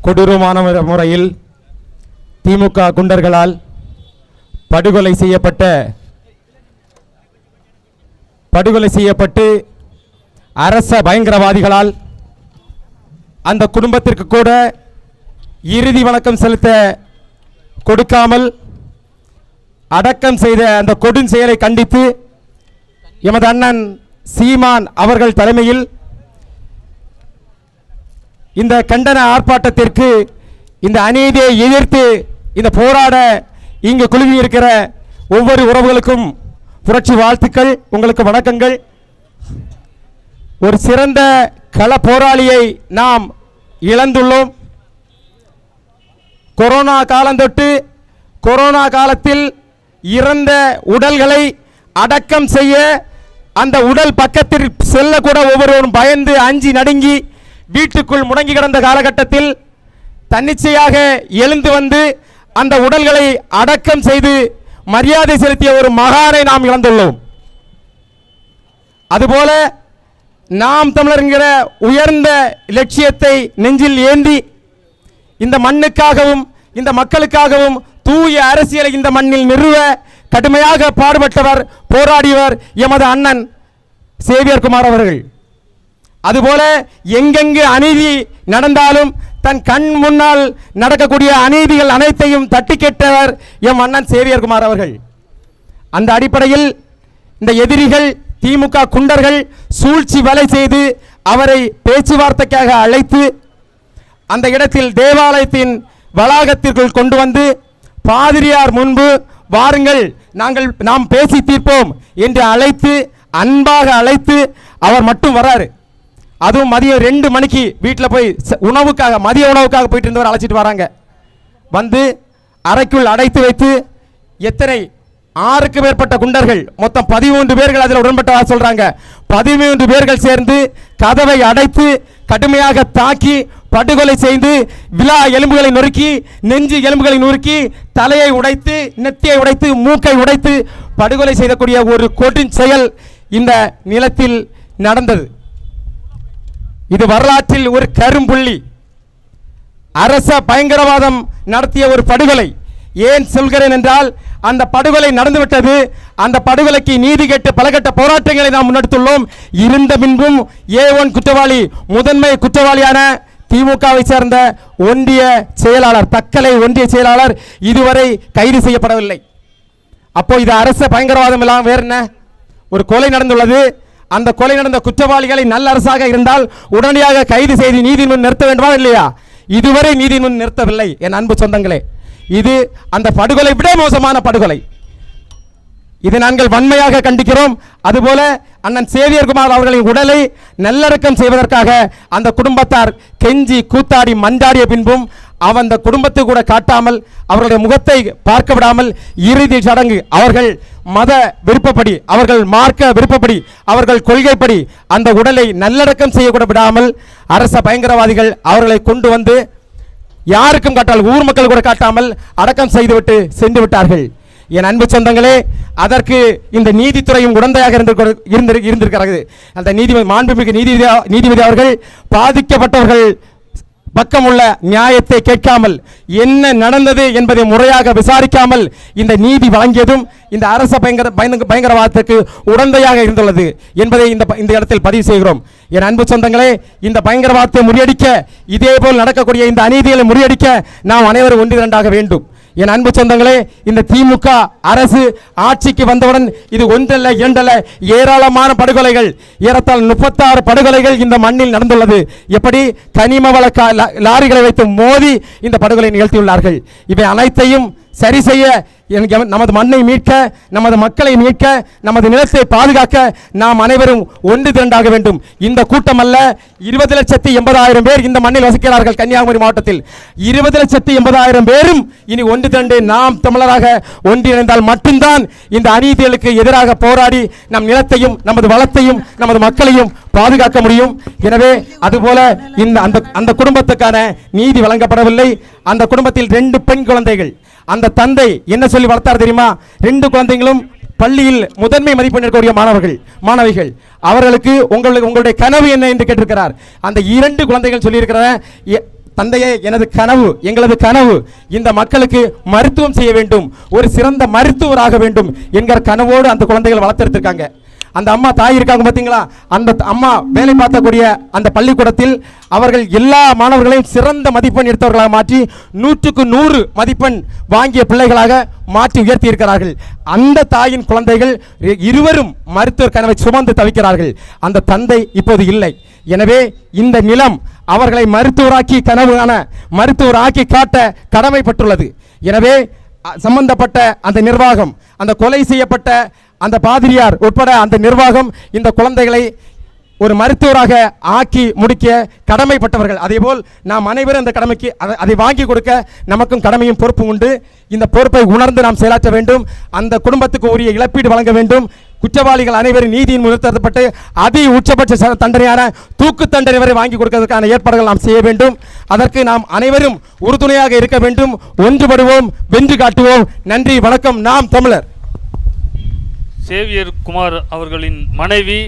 கொடூரமான முறையில் திமுக குண்டர்களால் படுகொலை செய்யப்பட்ட படுகொலை செய்யப்பட்டு அரச பயங்கரவாதிகளால் அந்த குடும்பத்திற்கு கூட இறுதி வணக்கம் செலுத்த கொடுக்காமல் அடக்கம் செய்த அந்த கொடும் செயலை கண்டித்து எமது அண்ணன் சீமான் அவர்கள் தலைமையில் இந்த கண்டன ஆர்ப்பாட்டத்திற்கு இந்த அநீதியை எதிர்த்து இந்த போராட இங்கு குழுமி ஒவ்வொரு உறவுகளுக்கும் புரட்சி வாழ்த்துக்கள் உங்களுக்கு வணக்கங்கள். ஒரு சிறந்த கள போராளியை நாம் இழந்துள்ளோம். கொரோனா காலந்தொட்டு கொரோனா காலத்தில் இறந்த உடல்களை அடக்கம் செய்ய அந்த உடல் பக்கத்தில் செல்லக்கூட ஒவ்வொருவரும் பயந்து அஞ்சி நடுங்கி வீட்டுக்குள் முடங்கி கிடந்த காலகட்டத்தில் தன்னிச்சையாக எழுந்து வந்து அந்த உடல்களை அடக்கம் செய்து மரியாதை செலுத்திய ஒரு மகானை நாம் இழந்துள்ளோம். அதுபோல நாம் தமிழர் என்கிற உயர்ந்த லட்சியத்தை நெஞ்சில் ஏந்தி இந்த மண்ணுக்காகவும் இந்த மக்களுக்காகவும் தூய அரசியலை இந்த மண்ணில் நிறுவ கடுமையாக பாடுபட்டவர் போராடியவர் எமது அண்ணன் சேவியர் குமார் அவர்கள். அதுபோல எங்கெங்கு அநீதி நடந்தாலும் தன் கண் முன்னால் நடக்கக்கூடிய அநீதிகள் அனைத்தையும் தட்டி கேட்டவர் எம் அண்ணன் சேவியர் குமார் அவர்கள். அந்த அடிப்படையில் இந்த எதிரிகள் திமுக குண்டர்கள் சூழ்ச்சி வலை செய்து அவரை பேச்சுவார்த்தைக்காக அழைத்து அந்த இடத்தில் தேவாலயத்தின் வளாகத்திற்குள் கொண்டு வந்து பாதிரியார் முன்பு வாருங்கள் நாங்கள் நாம் பேசி தீர்ப்போம் என்று அழைத்து அன்பாக அழைத்து அவர் மட்டும் வராரு. அதுவும் மதியம் ரெண்டு மணிக்கு வீட்டில் போய் ச- உணவுக்காக மதிய உணவுக்காக போயிட்டு இருந்தவர் அழைச்சிட்டு வராங்க. வந்து அறைக்குள் அடைத்து வைத்து எத்தனை ஆறுக்கு மேற்பட்ட குண்டர்கள் மொத்தம் பதிமூன்று பேர்கள் அதில் உடன்பட்டதாக சொல்கிறாங்க பதிமூன்று பேர்கள் சேர்ந்து கதவை அடைத்து கடுமையாக தாக்கி படுகொலை செய்து விழா எலும்புகளை நொறுக்கி நெஞ்சு எலும்புகளை நொறுக்கி தலையை உடைத்து நெத்தியை உடைத்து மூக்கை உடைத்து படுகொலை செய்யக்கூடிய ஒரு கொடின் செயல் இந்த நிலத்தில் நடந்தது. இது வரலாற்றில் ஒரு கரும்புள்ளி. அரச பயங்கரவாதம் நடத்திய ஒரு படுகொலை. ஏன் சொல்கிறேன் என்றால் அந்த படுகொலை நடந்துவிட்டது. அந்த படுகொலைக்கு நீதி கேட்டு பலகட்ட போராட்டங்களை நாம் முன்னெடுத்துள்ளோம். இருந்த பின்பும் ஏ ஒன் குற்றவாளி முதன்மை குற்றவாளியான திமுகவை சேர்ந்த ஒன்றிய செயலாளர் தக்கலை ஒன்றிய செயலாளர் இதுவரை கைது செய்யப்படவில்லை. அப்போ இது அரச பயங்கரவாதம் எல்லாம் வேற என்ன? ஒரு கொலை நடந்துள்ளது. அந்த கொலை நடந்த குற்றவாளிகளை நல்ல அரசாக இருந்தால் உடனடியாக கைது செய்து நீதி நிறுத்த வேண்டுமா இல்லையா? இதுவரை நீதி நிறுத்தவில்லை. என் அன்பு சொந்தங்களே இது அந்த படுகொலை விட மோசமான படுகொலை. இதை நாங்கள் வன்மையாக கண்டிக்கிறோம். அதுபோல அண்ணன் சேவியர் குமார் அவர்களின் உடலை நல்லடக்கம் செய்வதற்காக அந்த குடும்பத்தார் கெஞ்சி கூத்தாடி மஞ்சாடிய பின்பும் அவன் அந்த குடும்பத்தை கூட காட்டாமல் அவர்களுடைய முகத்தை பார்க்க விடாமல் இறுதி சடங்கு அவர்கள் மத விருப்பப்படி அவர்கள் மார்க்க விருப்பப்படி அவர்கள் கொள்கைப்படி அந்த உடலை நல்லடக்கம் செய்யக்கூட விடாமல் அரச பயங்கரவாதிகள் அவர்களை கொண்டு வந்து யாருக்கும் காட்டால் ஊர் மக்கள் கூட காட்டாமல் அடக்கம் செய்துவிட்டு சென்று விட்டார்கள். என் அன்பு சொந்தங்களே அதற்கு இந்த நீதித்துறையும் உடந்தையாக இருந்து இருந்திருக்கிறது. அந்த நீதிபதி மாண்புமிகு நீதிபதி நீதிபதி அவர்கள் பாதிக்கப்பட்டவர்கள் பக்கம் உள்ள நியாயத்தை கேட்காமல் என்ன நடந்தது என்பதை முறையாக விசாரிக்காமல் இந்த நீதி வழங்கியதும் இந்த அரச பயங்கர பயங்க- பயங்கரவாதத்துக்கு உடந்தையாக இருந்துள்ளது என்பதை இந்த ப- இந்த இடத்தில் பதிவு செய்கிறோம். என் அன்பு சொந்தங்களே இந்த பயங்கரவாதத்தை முறியடிக்க இதே போல் நடக்கக்கூடிய இந்த அநீதிகளை முறியடிக்க நாம் அனைவரும் ஒன்றிரண்டாக வேண்டும். என் அன்பு சொந்தங்களே இந்த திமுக அரசு ஆட்சிக்கு வந்தவுடன் இது ஒன்றல்ல இரண்டல்ல ஏராளமான படுகொலைகள். ஏறத்தால் முப்பத்தாறு படுகொலைகள் இந்த மண்ணில் நடந்துள்ளது. எப்படி? கனிம வள லா- லாரிகளை வைத்து மோதி இந்த படுகொலை நிகழ்த்தியுள்ளார்கள். இவை அனைத்தையும் சரி செய்ய நமது மண்ணை மீட்க நமது மக்களை மீட்க நமது நிலத்தை பாதுகாக்க நாம் அனைவரும் ஒன்று திரண்டாக வேண்டும். இந்த கூட்டம் அல்ல இருபது லட்சத்தி எண்பதாயிரம் பேர் இந்த மண்ணில் வசிக்கிறார்கள் கன்னியாகுமரி மாவட்டத்தில். இருபது லட்சத்தி எண்பதாயிரம் பேரும் இனி ஒன்று திரண்டு நாம் தமிழராக ஒன்றிணைந்தால் மட்டும்தான் இந்த அநீதிகளுக்கு எதிராக போராடி நம் நிலத்தையும் நமது வளத்தையும் நமது மக்களையும் பாதுகாக்க முடியும். எனவே அதுபோல இந்த அந்த அந்த குடும்பத்துக்கான நீதி வழங்கப்படவில்லை. அந்த குடும்பத்தில் ரெண்டு பெண் குழந்தைகள். அந்த தந்தை என்ன சொல்லி வளர்த்தார் தெரியுமா? ரெண்டு குழந்தைகளும் பள்ளியில் முதன்மை மதிப்பெண் இருக்கக்கூடிய மாணவர்கள் மாணவிகள். அவர்களுக்கு உங்களுக்கு உங்களுடைய கனவு என்ன என்று கேட்டிருக்கிறார். அந்த இரண்டு குழந்தைகள் சொல்லியிருக்கிற எ- தந்தையே எனது கனவு எங்களது கனவு. இந்த மக்களுக்கு மருத்துவம் செய்ய வேண்டும். ஒரு சிறந்த மருத்துவராக வேண்டும் என்கிற கனவோடு அந்த குழந்தைகள் வளர்த்தெடுத்திருக்காங்க. அந்த அம்மா தாய் இருக்காங்க பார்த்தீங்களா அந்த அம்மா வேலை பார்த்தக்கூடிய அந்த பள்ளிக்கூடத்தில் அவர்கள் எல்லா மாணவர்களையும் சிறந்த மதிப்பெண் எடுத்தவர்களாக மாற்றி நூற்றுக்கு நூறு மதிப்பெண் வாங்கிய பிள்ளைகளாக மாற்றி உயர்த்தி இருக்கிறார்கள் அந்த தாயின் குழந்தைகள் இருவரும் மருத்துவர் கனவை சுமந்து தவிக்கிறார்கள். அந்த தந்தை இப்போது இல்லை. எனவே இந்த நிலம் அவர்களை மருத்துவராக்கி கனவான மருத்துவராக்கி காட்ட கடமைப்பட்டுள்ளது. எனவே சம்பந்தப்பட்ட அந்த நிர்வாகம் அந்த கொலை செய்யப்பட்ட அந்த பாதிரியார் உட்பட அந்த நிர்வாகம் இந்த குழந்தைகளை ஒரு மருத்துவராக ஆக்கி முடிக்க கடமைப்பட்டவர்கள். அதேபோல் நாம் அனைவரும் அந்த கடமைக்கு அதை அதை வாங்கி கொடுக்க நமக்கும் கடமையும் பொறுப்பும் உண்டு. இந்த பொறுப்பை உணர்ந்து நாம் செயலாற்ற வேண்டும். அந்த குடும்பத்துக்கு உரிய இழப்பீடு வழங்க வேண்டும். குற்றவாளிகள் அனைவரும் நீதியின் முன்னிறுத்தப்பட்டு அதி உச்சபட்ச ச- தண்டனையான தூக்கு தண்டனை வரை வாங்கி கொடுக்கிறதுக்கான ஏற்பாடுகள் நாம் செய்ய வேண்டும். அதற்கு நாம் அனைவரும் உறுதுணையாக இருக்க வேண்டும். ஒன்றுபடுவோம் வென்று காட்டுவோம். நன்றி வணக்கம். நாம் தமிழர். சேவியர் குமார் அவர்களின் மனைவி